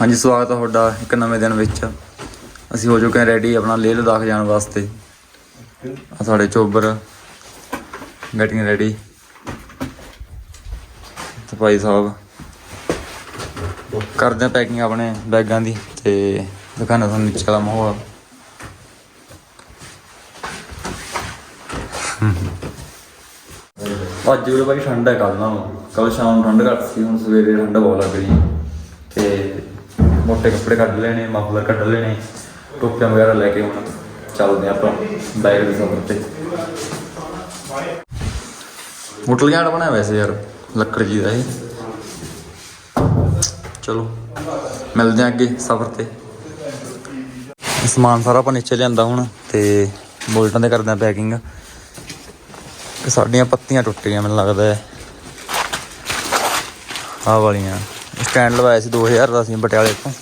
ਹਾਂਜੀ, ਸਵਾਗਤ ਹੈ ਤੁਹਾਡਾ ਇੱਕ ਨਵੇਂ ਦਿਨ ਵਿੱਚ। ਅਸੀਂ ਹੋ ਚੁੱਕੇ ਹਾਂ ਰੈਡੀ ਆਪਣਾ ਲੇਹ ਲਦਾਖ ਜਾਣ ਵਾਸਤੇ। ਆ ਸਾਡੇ ਚੋਬਰ ਗੈਟਿੰਗ ਰੈਡੀ ਭਾਈ ਸਾਹਿਬ, ਕਰਦੇ ਆ ਪੈਕਿੰਗ ਆਪਣੇ ਬੈਗਾਂ ਦੀ ਤੇ ਦਿਖਾਣਾ ਤੁਹਾਨੂੰ ਨੀਚੇ ਵਾਲਾ ਮਾਹੌਲ। ਅੱਜ ਵੀ ਬਾਈ ਠੰਡ ਹੈ ਕੱਲ ਨਾ ਕੱਲ ਸ਼ਾਮ ਨੂੰ ਠੰਡ ਘੱਟ ਸੀ, ਹੁਣ ਸਵੇਰੇ ਠੰਡ ਬਹੁਤ ਲੱਗ ਰਹੀ ਹੈ। ਤੇ ਮੋਟੇ ਕੱਪੜੇ ਕੱਢ ਲੈਣੇ, ਮਫਲਰ ਕੱਢ ਲੈਣੇ, ਟੋਪੀਆਂ ਵਗੈਰਾ ਲੈ ਕੇ ਹੁਣ ਚੱਲਦੇ ਹਾਂ ਆਪਾਂ ਬਾਈਕ ਦੇ ਸਫ਼ਰ ਤੇ। ਹੋਟਲ ਘਾਟ ਬਣਾਇਆ ਵੈਸੇ ਯਾਰ, ਲੱਕੜ ਜੀ ਦਾ ਇਹ। ਚਲੋ, ਮਿਲਦੇ ਹਾਂ ਅੱਗੇ ਸਫ਼ਰ ਤੇ। ਸਮਾਨ ਸਾਰਾ ਆਪਾਂ ਨੀਚੇ ਲਿਆਂਦਾ ਹੁਣ ਤੇ ਬੋਲਟਾਂ ਦੇ ਕਰਦੇ ਆ ਪੈਕਿੰਗ। ਸਾਡੀਆਂ ਪੱਤੀਆਂ ਟੁੱਟ ਗਈਆਂ ਮੈਨੂੰ ਲੱਗਦਾ ਹੈ। ਆਹ ਵਾਲੀਆਂ। ਸਟੈਂਡ ਲਵਾਇਆ ਸੀ 2000 ਦਾ ਸੀ ਪਟਿਆਲੇ ਤੋਂ।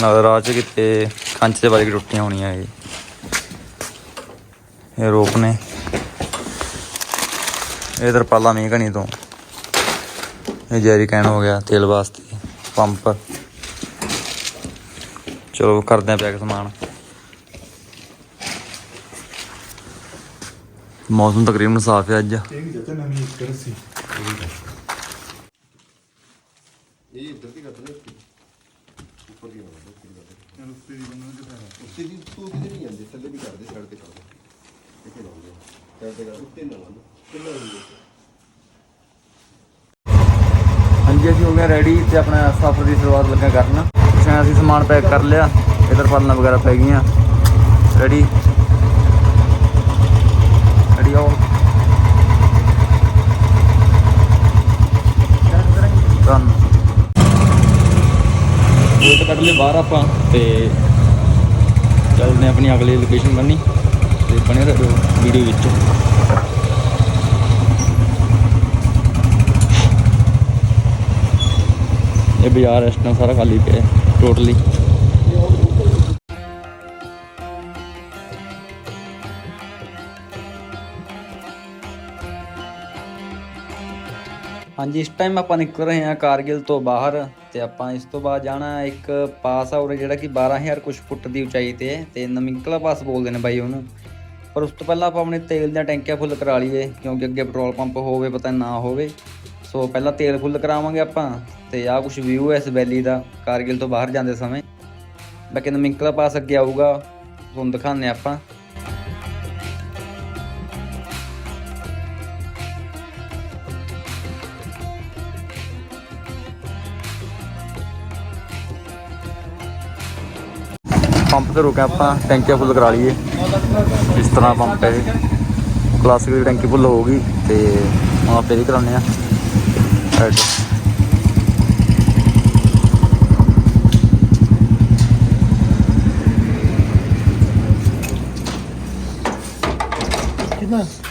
ਨਾਲ ਰਾਹ ਚ ਕਿਤੇ ਕੰਚ ਦੇ ਵਾਲੀ ਟੁੱਟੀਆਂ ਹੋਣੀਆਂ ਇਹ। ਇਹ ਰੋਪ ਨੇ। ਇਹ ਤਰਪਾਲਾ ਮੀਂਹ ਘਣੀ ਤੋਂ। ਇਹ ਜੈਰੀ ਕੈਨ ਹੋ ਗਿਆ ਤੇਲ ਵਾਸਤੇ, ਪੰਪ। ਚਲੋ ਕਰਦੇ ਆ ਪੈਕ ਸਮਾਨ। ਮੌਸਮ ਤਕਰੀਬਨ ਸਾਫ਼ ਹੈ ਅੱਜ। ਇੱਕ ਜੱਟ ਨਵੀਂ ਇੱਕ ਰਸੀ ਇਹ ਇੱਧਰ ਦੀ ਕੱਢ ਲੈ ਉੱਪਰ ਦੀ ਬਣਾ ਦੇ ਰਸਤੇ ਦੀ ਬੰਨਣ ਦੇ ਫਾਇਦਾ ਉੱਤੇ ਦੀ ਤੂੰ ਕਿਤੇ ਨਹੀਂ ਜਾਂਦੇ ਥੱਲੇ ਵੀ ਕਰਦੇ ਸਾਈਡ ਤੇ ਕਰਦੇ ਇੱਥੇ ਲਾਉਂਦੇ ਸਾਈਡ ਤੇ ਕਰ ਉੱਤੇ ਨਾ ਲਾਉਂਦੇ ਕਿੰਨਾ ਹੁੰਦੇ ਹਾਂਜੀ ਅਸੀਂ ਹੋ ਗਏ ਰੈਡੀ ਤੇ ਆਪਣਾ ਸਫ਼ਰ ਦੀ ਸ਼ੁਰੂਆਤ ਲੱਗਾ ਕਰਨ। ਸ਼ਾਇਦ ਅਸੀਂ ਸਮਾਨ ਪੈਕ ਕਰ ਲਿਆ, ਇਧਰ ਪਾਲਣਾ ਵਗੈਰਾ ਪੈ ਗਈਆਂ। ਰੈਡੀ ਰੈਡੀ ਆਓ ਰਨ ਇਹ ਕੱਢ ਲਈ ਬਾਹਰ ਆਪਾਂ ਤੇ ਚੱਲਦੇ ਹਾਂ ਆਪਣੀ ਅਗਲੀ ਲੋਕੇਸ਼ਨ ਬੰਨੀ ਤੇ ਬਣੇ ਰਹੋ ਵੀਡੀਓ ਵਿੱਚ। ਇਹ ਬਾਜ਼ਾਰ ਇਸ ਟਾਈਮ ਸਾਰਾ ਖਾਲੀ ਪਿਆ ਟੋਟਲੀ ਹਾਂਜੀ, ਇਸ ਟਾਈਮ ਆਪਾਂ ਨਿਕਲ ਰਹੇ ਹਾਂ ਕਾਰਗਿਲ ਤੋਂ ਬਾਹਰ ਤੇ ਆਪਾਂ ਇਸ ਤੋਂ ਬਾਅਦ ਜਾਣਾ ਇੱਕ ਪਾਸ ਆ ਉਰੇ ਜਿਹੜਾ ਕਿ 12000 ਕੁਛ ਫੁੱਟ ਦੀ ਉਚਾਈ ਤੇ ਹੈ ਤੇ ਨਮਿੰਕਲਾ ਪਾਸ ਬੋਲਦੇ ਨੇ ਬਾਈ ਉਹਨੂੰ। ਪਰ ਉਸ ਤੋਂ ਪਹਿਲਾਂ ਆਪਾਂ ਆਪਣੇ ਤੇਲ ਦੀਆਂ ਟੈਂਕੀਆਂ ਫੁੱਲ ਕਰਾ ਲਈਏ, ਕਿਉਂਕਿ ਅੱਗੇ ਪੈਟਰੋਲ ਪੰਪ ਹੋਵੇ, ਪਤਾ ਨਾ ਹੋਵੇ। ਸੋ ਪਹਿਲਾਂ ਤੇਲ ਫੁੱਲ ਕਰਾਵਾਂਗੇ ਆਪਾਂ ਤੇ ਆਹ ਕੁਝ ਵਿਊ ਹੈ ਇਸ ਵੈਲੀ ਦਾ, ਕਾਰਗਿਲ ਤੋਂ ਬਾਹਰ ਜਾਂਦੇ ਸਮੇਂ। ਬਾਕੀ ਨਮਿੰਕਲਾ ਪਾਸ ਅੱਗੇ ਆਊਗਾ, ਤੁਹਾਨੂੰ ਦਿਖਾਉਂਦੇ ਹਾਂ ਆਪਾਂ। ਪੰਪ ਤੇ ਰੁਕਿਆ ਆਪਾਂ, ਟੈਂਕੀਆਂ ਫੁੱਲ ਕਰਾ ਲਈਏ। ਇਸ ਤਰ੍ਹਾਂ ਪੰਪ ਹੈ। ਕਲਾਸਿਕ ਦੀ ਟੈਂਕੀ ਫੁੱਲ ਹੋ ਗਈ ਤੇ ਹੁਣ ਆਪਾਂ ਕਰਾਉਂਦੇ ਆ है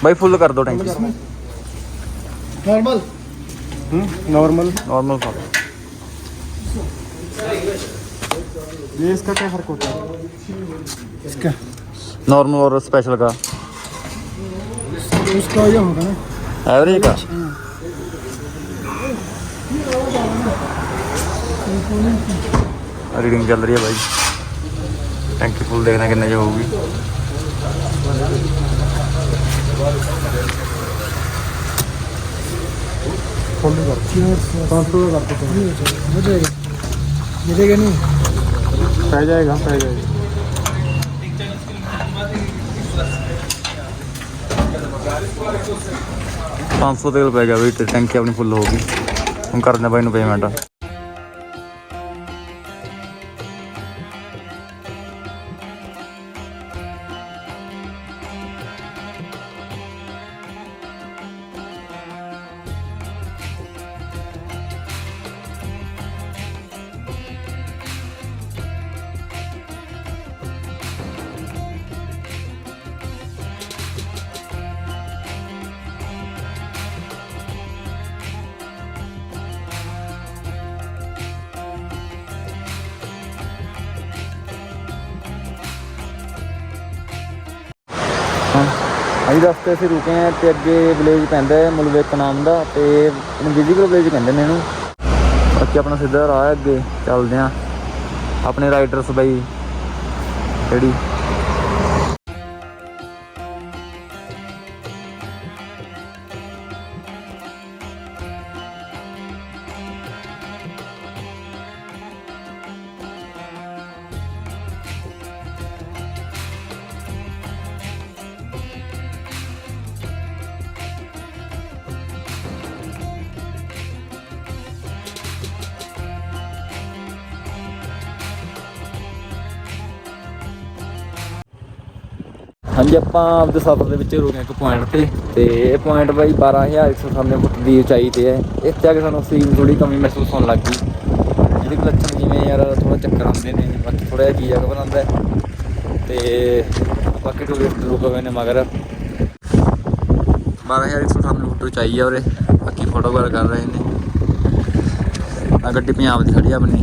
भाई फुल कर दो टैंक नॉर्मल नॉर्मल नॉर्मल का ये इसका क्या फ़र्क होता है? इसका। नॉर्मल और स्पेशल का। उसका ये होगा ना। एवरेज का? हाँ। ਰੀਡਿੰਗ ਚੱਲ ਰਹੀ ਹੈ ਬਾਈ। ਟੈਂਕੀ ਫੁੱਲ ਦੇਖਣਾ ਕਿੰਨੇ ਚ ਹੋਊਗੀ। ਫੁੱਲ ਕਰ 500 ਦਾ ਕਰ ਦੋ ਹੋ ਜਾਏਗਾ ਮਿਲੇਗਾ ਨਹੀਂ ਪੈ ਜਾਏਗਾ ਪੈ ਜਾਏਗਾ। ਪੰਜ ਸੌ ਤੇਲ ਪੈ ਗਿਆ ਵੀ ਟੈਂਕੀ ਆਪਣੀ ਫੁੱਲ ਹੋ ਗਈ। ਹੁਣ ਕਰਦੇ ਬਾਈ ਨੂੰ ਪੇਮੈਂਟ ਅਸੀਂ ਰਸਤੇ ਅਸੀਂ ਰੁਕੇ ਆ ਤੇ ਅੱਗੇ ਵਿਲੇਜ ਪੈਂਦਾ ਹੈ ਮੁਲਵੇਕ ਨਾਮ ਦਾ ਤੇ ਇਹਨੂੰ ਵਿਜੀਗਲ ਵਿਲੇਜ ਕਹਿੰਦੇ ਨੇ ਇਹਨੂੰ। ਬਾਕੀ ਆਪਣਾ ਸਿੱਧਾ ਰਾਹ ਅੱਗੇ, ਚੱਲਦੇ ਆ ਆਪਣੇ ਰਾਈਡਰਸ ਬਾਈ, ਜਿਹੜੀ ਹਾਂਜੀ, ਆਪਾਂ ਆਪਦੇ ਸਫ਼ਰ ਦੇ ਵਿੱਚ ਰੁਕੇ ਇੱਕ ਪੁਆਇੰਟ ਤੇ। ਤੇ ਇਹ ਪੁਆਇੰਟ ਬਾਈ 12197 ਫੁੱਟ ਦੀ ਉਚਾਈ ਤੇ ਹੈ। ਇੱਥੇ ਆ ਕੇ ਸਾਨੂੰ ਆਕਸੀਜਨ ਥੋੜੀ ਕਮੀ ਮਹਿਸੂਸ ਹੋਣ ਲੱਗ ਗਈ। ਜਿਹਦੇ ਕੋਲ ਲੱਛਣ ਜਿਵੇਂ ਯਾਰ ਥੋੜਾ ਚੱਕਰ ਆਉਂਦੇ ਨੇ, ਬਾਕੀ ਥੋੜਾ ਜਿਹਾ ਜੀਆ ਘਬਰਾਉਂਦਾ ਹੈ। ਤੇ ਬਾਕੀ ਟੂਰਿਸਟ ਰੁਕੇ ਹੋਏ ਨੇ ਮਗਰ। 12197 ਫੁੱਟ ਉਚਾਈ ਹੈ ਉਰੇ। ਬਾਕੀ ਫੋਟੋਗ੍ਰਾਫ ਕਰ ਰਹੇ ਨੇ। ਆ ਗੱਡੀ ਪੰਜਾਬ ਦੀ ਖੜੀ ਆ ਆਪਣੀ।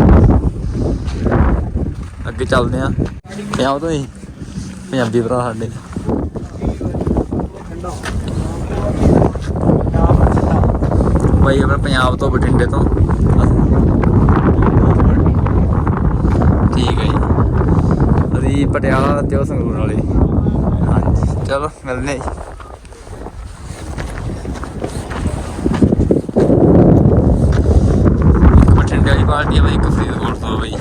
ਅੱਗੇ ਚੱਲਦੇ ਆ ਪੰਜਾਬ ਤੋਂ ਹੀ ਪੰਜਾਬੀ ਭਰਾ ਸਾਡੇ। ਬਾਈ ਆਪਣਾ ਪੰਜਾਬ ਤੋਂ ਬਠਿੰਡੇ ਤੋਂ। ਠੀਕ ਹੈ ਜੀ। ਅਸੀਂ ਪਟਿਆਲਾ ਤੇ ਉਹ ਸੰਗਰੂਰ ਵਾਲੇ। ਹਾਂਜੀ, ਚਲੋ, ਮਿਲਦੇ ਹਾਂ ਜੀ ਇੱਕ ਬਠਿੰਡੇ ਵਾਲੀ ਪਾਰਟੀ ਹੈ ਬਾਈ ਇੱਕ ਫਰੀਦਕੋਟ ਤੋਂ ਬਾਈ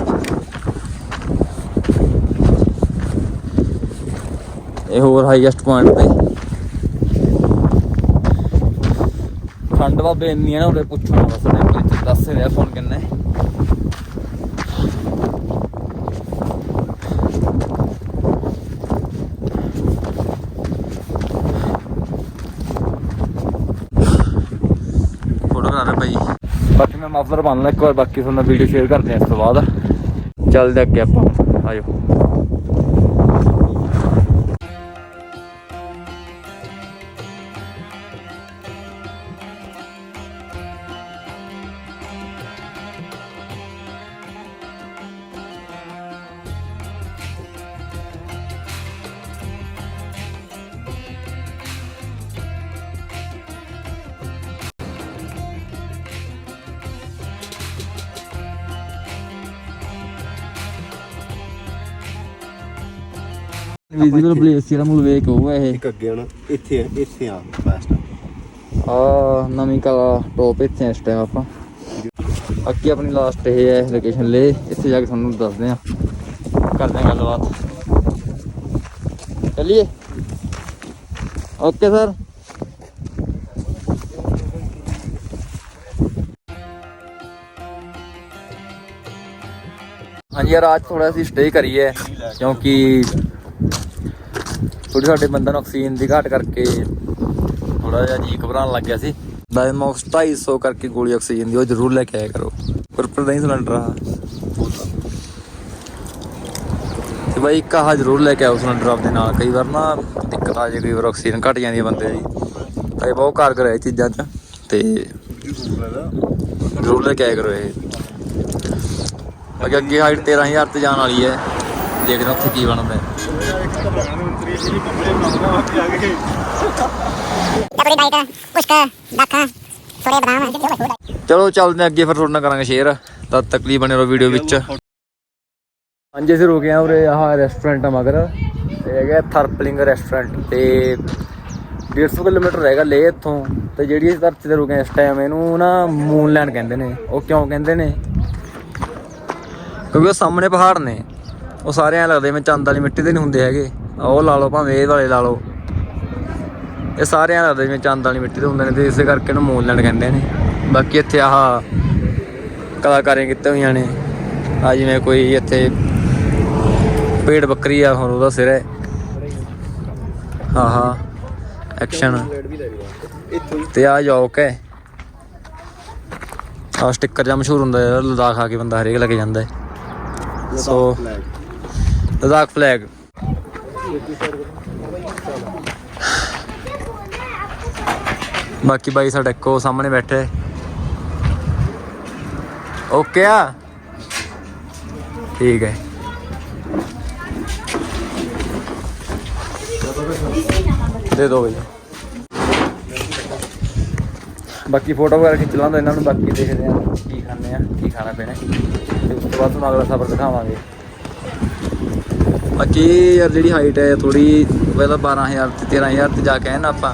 ਇਹ ਹੋਰ ਹਾਈਐਸਟ ਪੁਆਇੰਟ ਤੇ। ਠੰਡ ਬਾਬੇ ਇੰਨੀ ਹੈ ਨਾ ਉਰੇ ਪੁੱਛੋ ਨਾ ਬਸ ਟੈਂਪਰੇਚਰ ਦੱਸ ਰਿਹਾ ਫੋਨ ਕਿੰਨਾ। ਹੈ ਫੋਟੋ ਬਾਕੀ ਮੈਂ ਮਫਲਰ ਬੰਨ ਲਾ ਇੱਕ ਵਾਰ, ਬਾਕੀ ਤੁਹਾਨੂੰ ਵੀਡੀਓ ਸ਼ੇਅਰ ਕਰਦੇ ਹਾਂ ਇਸ ਤੋਂ ਬਾਅਦ। ਚੱਲਦੇ ਅੱਗੇ ਆਪਾਂ ਆਜੋ ਵਿਜ਼ੀਬਲ ਪਲੇਸ ਜਿਹੜਾ ਮੁਲ ਵੇਖ ਉਹ ਹੈ ਇਹ। ਇੱਕ ਅੱਗੇ ਆਣਾ ਇੱਥੇ ਇੱਥੇ ਆ ਫਾਸਟ ਆ। ਨਵੀਂ ਕਲਾ ਟੋਪ ਇੱਥੇ ਇਸ ਟਾਈਮ ਆਪਾਂ। ਅੱਗੇ ਆਪਣੀ ਲਾਸਟ ਇਹ ਹੈ ਲੋਕੇਸ਼ਨ ਲੈ ਇੱਥੇ ਜਾ ਕੇ ਤੁਹਾਨੂੰ ਦੱਸਦੇ ਆ ਕਰਦੇ ਆ ਗੱਲਬਾਤ। ਚੱਲੀਏ। ਓਕੇ ਸਰ ਹਾਂਜੀ ਯਾਰ ਅੱਜ ਥੋੜਾ ਅਸੀਂ ਸਟੇ ਕਰੀਏ ਕਿਉਂਕਿ ਥੋੜੀ ਸਾਡੇ ਬੰਦੇ ਨੂੰ ਆਕਸੀਜਨ ਦੀ ਘਾਟ ਕਰਕੇ ਥੋੜਾ ਜਿਹਾ ਜੀ ਘਬਰਾਉਣ ਲੱਗ ਗਿਆ ਸੀ। ਡਾਇਮੌਕਸ 250 ਕਰਕੇ ਗੋਲੀ ਆਕਸੀਜਨ ਦੀ ਉਹ ਜ਼ਰੂਰ ਲੈ ਕੇ ਆਇਆ ਕਰੋ। ਪਰ ਪਰ ਨਹੀਂ ਸਿਲੰਡਰ ਆ। ਤੇ ਬਾਈ ਇੱਕ ਆਹ ਜ਼ਰੂਰ ਲੈ ਕੇ ਆਓ ਸਿਲੰਡਰ ਆਪਦੇ ਨਾਲ। ਕਈ ਵਾਰ ਨਾ ਦਿੱਕਤ ਆ ਜੇ, ਕਈ ਵਾਰ ਆਕਸੀਜਨ ਘਟ ਜਾਂਦੀ ਹੈ ਬੰਦੇ ਦੀ। ਤਾਂ ਇਹ ਬਹੁਤ ਕਾਰਗਰ ਹੈ ਇਹ ਚੀਜ਼ਾਂ 'ਚ। ਤੇ ਜ਼ਰੂਰ ਲੈ ਕੇ ਆਇਆ ਕਰੋ ਇਹ। ਅੱਗੇ ਅੱਗੇ ਹਾਈਟ 13000 ਤੇ ਜਾਣ ਵਾਲੀ ਹੈ। ਦੇਖਦੇ ਹਾਂ ਉੱਥੇ ਕੀ ਬਣਦਾ ਹੈ। ਥੋੜੀ ਡਾਈਟ ਕੁਛ ਕੁ ਦਾਖਾਂ ਥੋੜੇ ਬਦਾਮ ਚਲੋ ਚੱਲਦੇ ਹਾਂ ਅੱਗੇ ਫਿਰ ਤੁਹਾਡੇ ਨਾਲ ਕਰਾਂਗੇ ਸ਼ੇਅਰ ਤਦ ਤੱਕ ਲਈ ਬਣੇ ਰਹੋ ਵੀਡੀਓ ਵਿੱਚ। ਹਾਂਜੀ ਅਸੀਂ ਰੁਕੇ ਆ ਉਰੇ ਆਹ ਰੈਸਟੋਰੈਂਟ ਆ ਮਗਰ। ਤੇ ਹੈਗਾ ਥਰਪਲਿੰਗ ਰੈਸਟੋਰੈਂਟ ਤੇ 150 ਕਿਲੋਮੀਟਰ ਹੈਗਾ ਲੇ ਇੱਥੋਂ। ਤੇ ਜਿਹੜੀ ਇਸ ਧਰਤੀ ਤੇ ਰੁਕੇ ਆ ਇਸ ਟਾਈਮ ਇਹਨੂੰ ਨਾ ਮੂਨਲੈਂਡ ਕਹਿੰਦੇ ਨੇ। ਉਹ ਕਿਉਂ ਕਹਿੰਦੇ ਨੇ? ਕਿਉਂਕਿ ਉਹ ਸਾਹਮਣੇ ਪਹਾੜ ਨੇ। ਉਹ ਸਾਰੇ ਐਂ ਲੱਗਦੇ ਜਿਵੇਂ ਚੰਦ ਵਾਲੀ ਮਿੱਟੀ ਦੇ ਨਹੀਂ ਹੁੰਦੇ ਹੈਗੇ। ਉਹ ਲਾ ਲਓ ਭਾਵੇਂ ਇਹ ਵਾਲੇ ਲਾ ਲਓ। ਇਹ ਸਾਰਿਆਂ ਐਂ ਜਿਵੇਂ ਚੰਦ ਵਾਲੀ ਮਿੱਟੀ ਦੇ ਹੁੰਦੇ ਨੇ ਤੇ ਇਸੇ ਕਰਕੇ ਇਹਨੂੰ ਮੂਨਲੈਂਡ ਕਹਿੰਦੇ ਨੇ। ਬਾਕੀ ਇੱਥੇ ਆਹ ਕਲਾਕਾਰੀਆਂ ਕੀਤੀਆਂ ਹੋਈਆਂ ਨੇ। ਆ ਜਿਵੇਂ ਕੋਈ ਇੱਥੇ ਪੇੜ ਬੱਕਰੀ ਆ ਹੁਣ ਉਹਦਾ ਸਿਰ ਹੈ। ਹਾਂ ਹਾਂ। ਐਕਸ਼ਨ ਤੇ ਆ ਯੋਕ ਹੈ। ਆ ਸਟicker ਜਾਂ ਮਸ਼ਹੂਰ ਹੁੰਦਾ ਹੈ ਲਦਾਖ ਆ ਕੇ ਬੰਦਾ ਹਰੇਕ ਲੈ ਕੇ ਜਾਂਦਾ ਹੈ। ਸੋ ਲਦਾਖ ਫਲੈਗ ਬਾਕੀ ਬਾਈ ਸਾਡਾ ਇੱਕੋ ਸਾਹਮਣੇ ਬੈਠੇ। ਓਕੇ ਆ? ਠੀਕ ਹੈ। ਦੇ ਦੋ ਭਈਆ ਬਾਕੀ ਫੋਟੋ ਵਗੈਰਾ ਖਿੱਚ ਲਾਂਦਾ ਇਹਨਾਂ ਨੂੰ, ਬਾਕੀ ਦੇਖਦੇ ਆ ਕੀ ਖਾਂਦੇ ਆ, ਕੀ ਖਾਣਾ ਪੀਣਾ। ਤੇ ਉਸ ਤੋਂ ਬਾਅਦ ਤੁਹਾਨੂੰ ਅਗਲਾ ਸਫ਼ਰ ਦਿਖਾਵਾਂਗੇ। ਬਾਕੀ ਯਾਰ ਜਿਹੜੀ ਹਾਈਟ ਹੈ ਥੋੜੀ ਪਹਿਲਾਂ 12000 ਤੇ 13000 ਤੇ ਜਾ ਕੇ ਆਏ ਨਾ ਆਪਾਂ।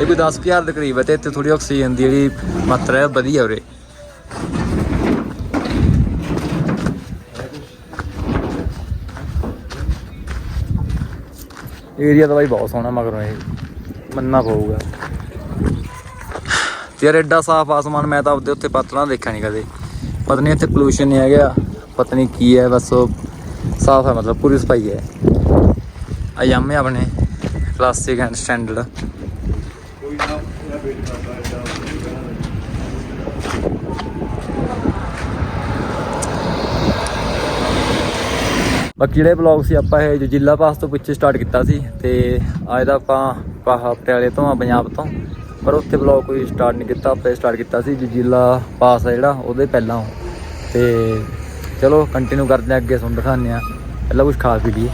ਇਹ ਕੋਈ 10000 ਦੇ ਕਰੀਬ ਹੈ ਤੇ ਇੱਥੇ ਥੋੜੀ ਆਕਸੀਜਨ ਦੀ ਜਿਹੜੀ ਮਾਤਰਾ ਹੈ ਵਧੀਆ ਉਰੇ। ਏਰੀਆ ਤਾਂ ਬਾਈ ਬਹੁਤ ਸੋਹਣਾ, ਮਗਰੋਂ ਇਹ ਮੰਨਣਾ ਪਊਗਾ। ਯਾਰ ਐਡਾ ਸਾਫ਼ ਆਸਮਾਨ ਮੈਂ ਤਾਂ ਆਪਦੇ ਉੱਥੇ ਪਤਲਾ ਦੇਖਿਆ ਨਹੀਂ ਕਦੇ। ਪਤਾ ਨਹੀਂ ਇੱਥੇ ਪੋਲੂਸ਼ਨ ਨਹੀਂ ਹੈਗਾ, ਪਤਾ ਨਹੀਂ ਕੀ ਹੈ, ਬਸ ਉਹ ਸਾਫ਼ ਹੈ, ਮਤਲਬ ਪੂਰੀ ਸਫ਼ਾਈ ਹੈ। ਆ ਯਾਮੇ ਆਪਣੇ ਕਲਾਸਿਕ ਐਂਡ ਸਟੈਂਡਰਡ ਬਾਕੀ ਜਿਹੜੇ ਬਲੌਗ ਸੀ, ਆਪਾਂ ਇਹ ਜਜੀਲਾ ਪਾਸ ਤੋਂ ਪਿੱਛੇ ਸਟਾਰਟ ਕੀਤਾ ਸੀ, ਤੇ ਅੱਜ ਦਾ ਆਪਾਂ ਪਾਹਾ ਪਟਿਆਲੇ ਤੋਂ ਆ, ਪੰਜਾਬ ਤੋਂ। ਪਰ ਉੱਥੇ ਬਲੌਗ ਕੋਈ ਸਟਾਰਟ ਨਹੀਂ ਕੀਤਾ, ਆਪਾਂ ਸਟਾਰਟ ਕੀਤਾ ਸੀ ਜਜੀਲਾ ਪਾਸ ਆ ਜਿਹੜਾ, ਉਹਦੇ ਪਹਿਲਾਂ। ਤੇ ਚਲੋ ਕੰਟੀਨਿਊ ਕਰਦੇ ਹਾਂ, ਅੱਗੇ ਤੁਹਾਨੂੰ ਦਿਖਾਉਂਦੇ ਆ ਪਹਿਲਾਂ ਕੁਝ ਖਾ ਪੀ ਲਈਏ।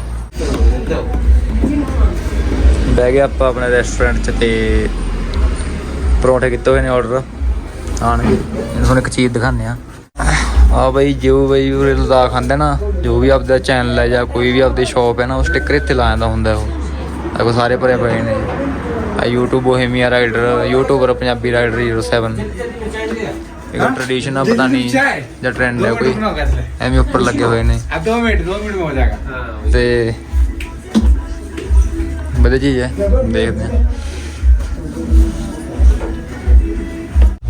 ਬਹਿ ਗਏ ਆਪਾਂ ਆਪਣੇ ਰੈਸਟੋਰੈਂਟ 'ਚ ਤੇ ਪਰੌਂਠੇ ਕੀਤੇ ਹੋਏ ਨੇ ਆਰਡਰ ਆਣਗੇ ਤੁਹਾਨੂੰ ਇੱਕ ਚੀਜ਼ ਦਿਖਾਉਂਦੇ ਆ ਆ ਬਈ, ਜੋ ਬਈ ਉਰੇ ਲਦਾਖ ਆਂਦੇ ਨਾ, ਜੋ ਵੀ ਆਪਦਾ ਚੈਨਲ ਹੈ ਜਾਂ ਕੋਈ ਵੀ ਆਪਦੀ ਸ਼ਾਪ ਹੈ ਨਾ, ਉਹ ਸਟicker ਇੱਥੇ ਲਾ ਜਾਂਦਾ ਹੁੰਦਾ ਉਹ। ਦੇਖੋ, ਸਾਰੇ ਭਰੇ ਪਏ ਨੇ। ਆ YouTube Bohemia rider YouTuber Punjabi rider 07 ਇਹ ਟ੍ਰੈਡੀਸ਼ਨ ਆ ਪਤਾ ਨਹੀਂ ਜਾਂ ਟ੍ਰੈਂਡ ਹੈ ਕੋਈ ਐਵੇਂ ਉੱਪਰ ਲੱਗੇ ਹੋਏ ਨੇ अब दो मिनट दो मिनट में हो जाएगा ਤੇ ਵਧੀਆ ਚੀਜ਼ ਹੈ ਦੇਖਦੇ ਹਾਂ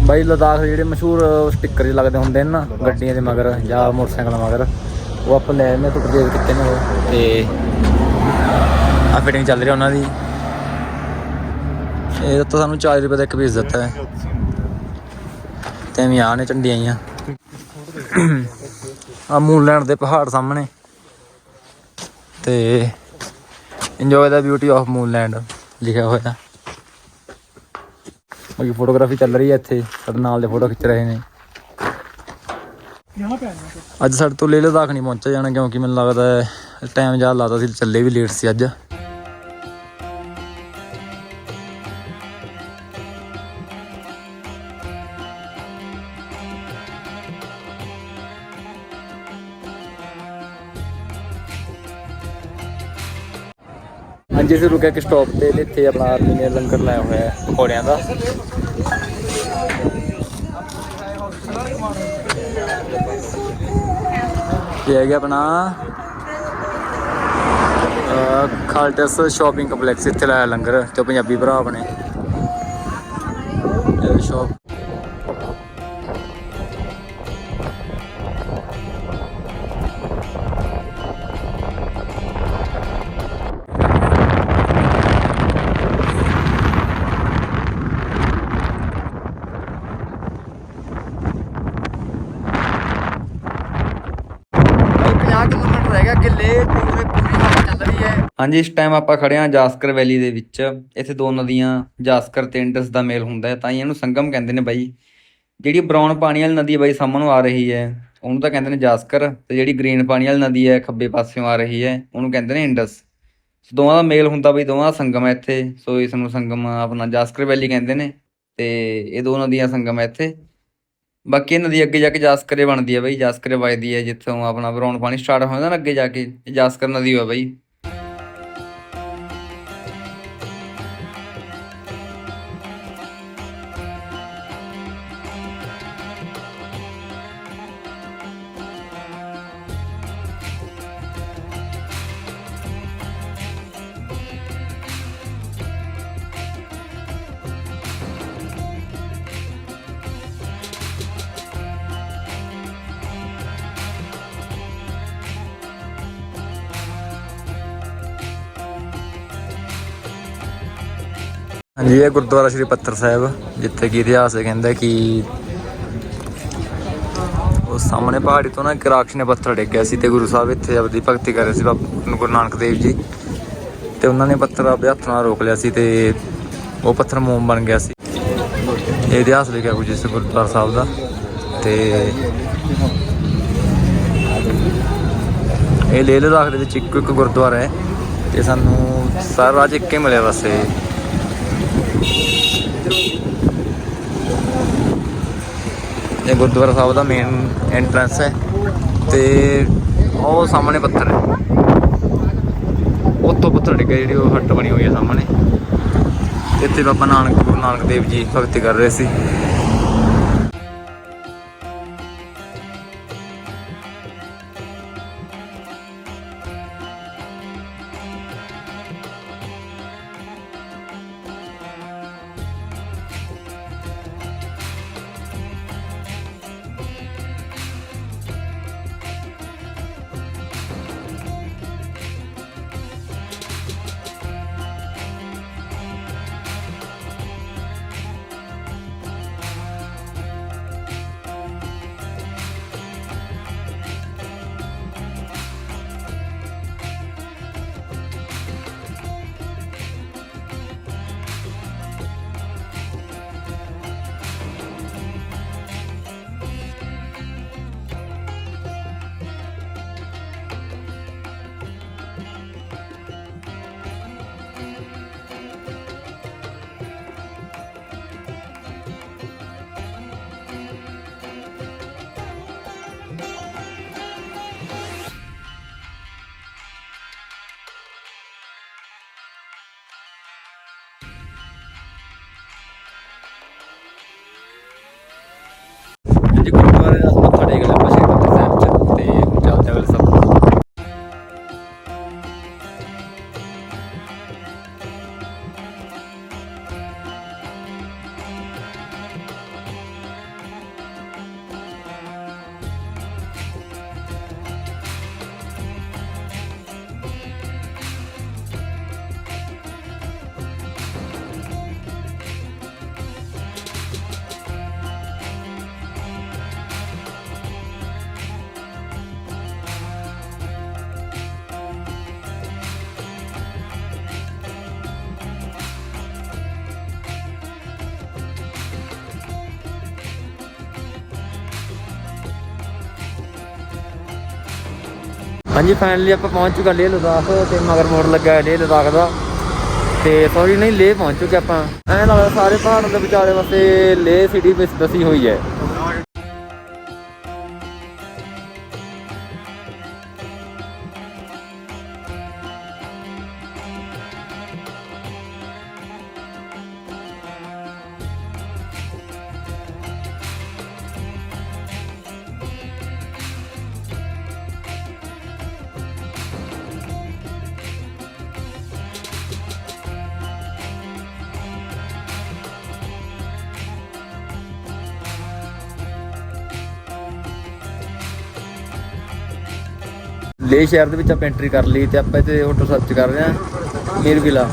ਬਾਈ ਲਦਾਖ ਦੇ ਜਿਹੜੇ ਮਸ਼ਹੂਰ ਸਟicker ਜਿਹੇ ਲੱਗਦੇ ਹੁੰਦੇ ਨੇ ਨਾ ਗੱਡੀਆਂ ਦੇ ਮਗਰ ਜਾਂ ਮੋਟਰਸਾਈਕਲਾਂ ਮਗਰ ਉਹ ਆਪਾਂ ਲੈ ਆਨੇ ਤੋਂ ਪਰਚੇਜ਼ ਕੀਤੇ ਨੇ ਉਹ ਤੇ ਆ ਫਿਟਿੰਗ ਚੱਲ ਰਹੀ ਉਹਨਾਂ ਦੀ ਇਹ ਤਾਂ ਸਾਨੂੰ 40 ਰੁਪਏ ਦਾ ਇੱਕ ਪੀਸ ਦਿੱਤਾ ਹੈ ਤੇ ਐਵੇਂ ਆਹ ਨੇ ਆਈਆਂ ਆ ਮੂਨਲੈਂਡ ਦੇ ਪਹਾੜ ਸਾਹਮਣੇ। ਤੇ enjoy the beauty of Moonland, ਲਿਖਿਆ ਹੋਇਆ। ਬਾਕੀ ਫੋਟੋਗ੍ਰਾਫੀ ਚੱਲ ਰਹੀ ਹੈ ਇੱਥੇ, ਸਾਡੇ ਨਾਲ ਦੇ ਫੋਟੋ ਖਿੱਚ ਰਹੇ ਨੇ। ਅੱਜ ਸਾਡੇ ਤੋਂ ਲੇਹ ਲਦਾਖ ਨਹੀਂ ਪਹੁੰਚਿਆ ਜਾਣਾ, ਕਿਉਂਕਿ ਮੈਨੂੰ ਲੱਗਦਾ ਟਾਈਮ ਜ਼ਿਆਦਾ ਲੱਗਦਾ ਸੀ, ਚੱਲੇ ਵੀ ਲੇਟ ਸੀ ਅੱਜ। ਹਾਂਜੀ ਅਸੀਂ ਰੁਕਿਆ ਕਿ ਸਟਾਪ ਤੇ ਤੇ ਇੱਥੇ ਆਪਣਾ ਆਰਮੀ ਨੇ ਲੰਗਰ ਲਾਇਆ ਹੋਇਆ ਹੈ, ਪਕੌੜਿਆਂ ਦਾ। ਇਹ ਹੈਗਾ ਆਪਣਾ ਖਾਲਟਸ ਸ਼ਾਪਿੰਗ ਕੰਪਲੈਕਸ ਇੱਥੇ ਲਾਇਆ ਲੰਗਰ, ਤੇ ਪੰਜਾਬੀ ਭਰਾ ਆਪਣੇ ਸ਼ਾਪ ਹਾਂਜੀ, ਇਸ ਟਾਈਮ ਆਪਾਂ ਖੜੇ ਹਾਂ ਜਾਸਕਰ ਵੈਲੀ ਦੇ ਵਿੱਚ। ਇੱਥੇ ਦੋ ਨਦੀਆਂ, ਜਾਸਕਰ ਤੇ ਇੰਡਸ ਦਾ ਮੇਲ ਹੁੰਦਾ ਹੈ। ਤਾਂ ਹੀ ਇਹਨੂੰ ਸੰਗਮ ਕਹਿੰਦੇ ਨੇ ਬਾਈ। ਜਿਹੜੀ ਬਰਾਊਨ ਪਾਣੀ ਵਾਲੀ ਨਦੀ ਬਾਈ, ਸਾਹਮਣੇ ਆ ਰਹੀ ਹੈ। ਉਹਨੂੰ ਤਾਂ ਕਹਿੰਦੇ ਨੇ ਜਾਸਕਰ ਤੇ ਜਿਹੜੀ ਗ੍ਰੀਨ ਪਾਣੀ ਵਾਲੀ ਨਦੀ ਹੈ, ਖੱਬੇ ਪਾਸਿਓਂ ਆ ਰਹੀ ਹੈ, ਉਹਨੂੰ ਕਹਿੰਦੇ ਨੇ ਇੰਡਸ। ਸੋ ਦੋਵਾਂ ਦਾ ਮੇਲ ਹੁੰਦਾ ਬਈ, ਦੋਵਾਂ ਦਾ ਸੰਗਮ ਹੈ ਇੱਥੇ। ਸੋ ਇਸ ਨੂੰ ਸੰਗਮ ਆਪਣਾ ਜਾਸਕਰ ਵੈਲੀ ਕਹਿੰਦੇ ਨੇ ਤੇ ਇਹ ਦੋ ਨਦੀਆਂ ਸੰਗਮ ਹੈ ਇੱਥੇ। ਬਾਕੀ ਇਹ ਨਦੀ ਅੱਗੇ ਜਾ ਕੇ ਜਾਸਕਰੇ ਬਣਦੀ ਹੈ ਬਈ। ਜਾਸਕਰੇ ਵਜਦੀ ਹੈ, ਜਿੱਥੋਂ ਆਪਣਾ ਬਰਾਉਨ ਪਾਣੀ ਸਟਾਰਟ ਹੋ ਜਾਂਦਾ ਨਾ ਅੱਗੇ ਜਾ ਕੇ। ਇਹ ਜਾਸਕਰ ਨਦੀ ਹੋਇਆ ਬਈ। ਹਾਂਜੀ, ਇਹ ਗੁਰਦੁਆਰਾ ਸ਼੍ਰੀ ਪੱਤਰ ਸਾਹਿਬ, ਜਿੱਥੇ ਕਿ ਇਤਿਹਾਸ ਹੈ ਕਹਿੰਦਾ ਕਿ ਉਹ ਸਾਹਮਣੇ ਪਹਾੜੀ ਤੋਂ ਨਾ ਇੱਕ ਰਾਖਸ਼ ਨੇ ਪੱਥਰ ਡੇਗਿਆ ਸੀ ਤੇ ਗੁਰੂ ਸਾਹਿਬ ਇੱਥੇ ਆਪਦੀ ਭਗਤੀ ਕਰ ਰਹੇ ਸੀ ਬਾਬਾ ਗੁਰੂ ਨਾਨਕ ਦੇਵ ਜੀ। ਤੇ ਉਹਨਾਂ ਨੇ ਪੱਥਰ ਆਪਣੇ ਹੱਥ ਨਾਲ ਰੋਕ ਲਿਆ ਸੀ ਤੇ ਉਹ ਪੱਥਰ ਮੋਮ ਬਣ ਗਿਆ ਸੀ। ਇਹ ਇਤਿਹਾਸ ਲਿਖਿਆ ਕੁਝ ਇਸ ਗੁਰਦੁਆਰਾ ਸਾਹਿਬ ਦਾ। ਤੇ ਇਹ ਲੇਹ ਲਦਾਖ ਦੇ ਵਿੱਚ ਇੱਕੋ ਇੱਕ ਗੁਰਦੁਆਰਾ ਹੈ। ਤੇ ਸਾਨੂੰ ਸਾਰਾ ਰਾਜ ਇੱਕੇ ਮਿਲਿਆ ਬਸ ਇਹ ਗੁਰਦੁਆਰਾ ਸਾਹਿਬ ਦਾ ਮੇਨ ਐਂਟਰੈਂਸ ਹੈ ਤੇ ਉਹ ਸਾਹਮਣੇ ਪੱਥਰ ਹੈ। ਉੱਤੋਂ ਪੱਥਰ ਡਿੱਗਿਆ ਜਿਹੜੀ ਉਹ ਹੱਟ ਬਣੀ ਹੋਈ ਹੈ ਸਾਹਮਣੇ। ਇੱਥੇ ਬਾਬਾ ਨਾਨਕ, ਗੁਰੂ ਨਾਨਕ ਦੇਵ ਜੀ ਭਗਤੀ ਕਰ ਰਹੇ ਸੀ। ਹਾਂਜੀ ਫਾਈਨਲੀ ਆਪਾਂ ਪਹੁੰਚ ਚੁੱਕਾ ਲੇਹ ਲਦਾਖ ਤੇ ਮਗਰ ਮੋੜ ਲੱਗਾ ਲੇਹ ਲਦਾਖ ਦਾ। ਤੇ ਸੌਰੀ ਨਹੀਂ, ਲੇਹ ਪਹੁੰਚ ਚੁੱਕੇ ਆਪਾਂ। ਐਂ ਲੱਗਦਾ ਸਾਰੇ ਪਹਾੜਾਂ ਦੇ ਵਿਚਾਲੇ ਵਾਸਤੇ ਲੇਹ ਸਿਟੀ ਵਿੱਚ ਦਸੀ ਹੋਈ ਹੈ। ਲੇਹ ਸ਼ਹਿਰ ਦੇ ਵਿੱਚ ਆਪਾਂ ਐਂਟਰੀ ਕਰ ਲਈ ਤੇ ਆਪਾਂ ਇੱਥੇ ਹੋਟਲ ਸਰਚ ਕਰ ਰਹੇ ਹਾਂ ਮੀਰ ਵਿਲਾ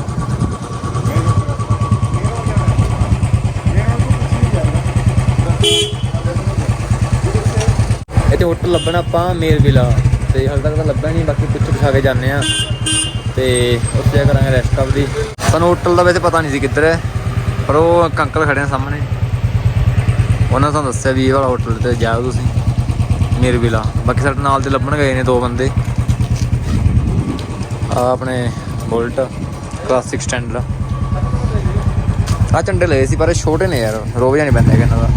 ਇੱਥੇ ਹੋਟਲ ਲੱਭਣਾ ਆਪਾਂ ਮੇਰ ਵਿਲਾ ਤੇ ਹਾਲੇ ਤੱਕ ਤਾਂ ਲੱਭਿਆ ਨਹੀਂ ਬਾਕੀ ਪੁੱਛ ਪੁਛਾ ਕੇ ਜਾਂਦੇ ਆ ਤੇ ਉੱਥੇ ਕਰਾਂਗੇ ਰੈਸਟ ਆਫ ਦੀ। ਸਾਨੂੰ ਹੋਟਲ ਦਾ ਵੈਸੇ ਪਤਾ ਨਹੀਂ ਸੀ ਕਿੱਧਰ ਹੈ, ਪਰ ਉਹ ਇੱਕ ਅੰਕਲ ਖੜੇ ਆ ਸਾਹਮਣੇ। ਉਹਨਾਂ ਨੇ ਸਾਨੂੰ ਦੱਸਿਆ ਵੀ ਇਹ ਵਾਲਾ ਹੋਟਲ ਤੇ ਜਾਓ ਤੁਸੀਂ ਮੇਰ ਵਿਲਾ ਬਾਕੀ ਸਾਡੇ ਨਾਲ ਦੇ ਲੱਭਣ ਗਏ ਨੇ ਦੋ ਬੰਦੇ। ਆ ਆਪਣੇ ਬੁਲਟ ਕਲਾਸਿਕ ਸਟੈਂਡਰਡ ਆ ਝੰਡੇ ਲਏ ਸੀ ਪਰ ਇਹ ਛੋਟੇ ਨੇ ਯਾਰ ਰੋਬ ਜਾਣੀ ਪੈਂਦਾ ਹੈਗਾ ਇਹਨਾਂ ਦਾ।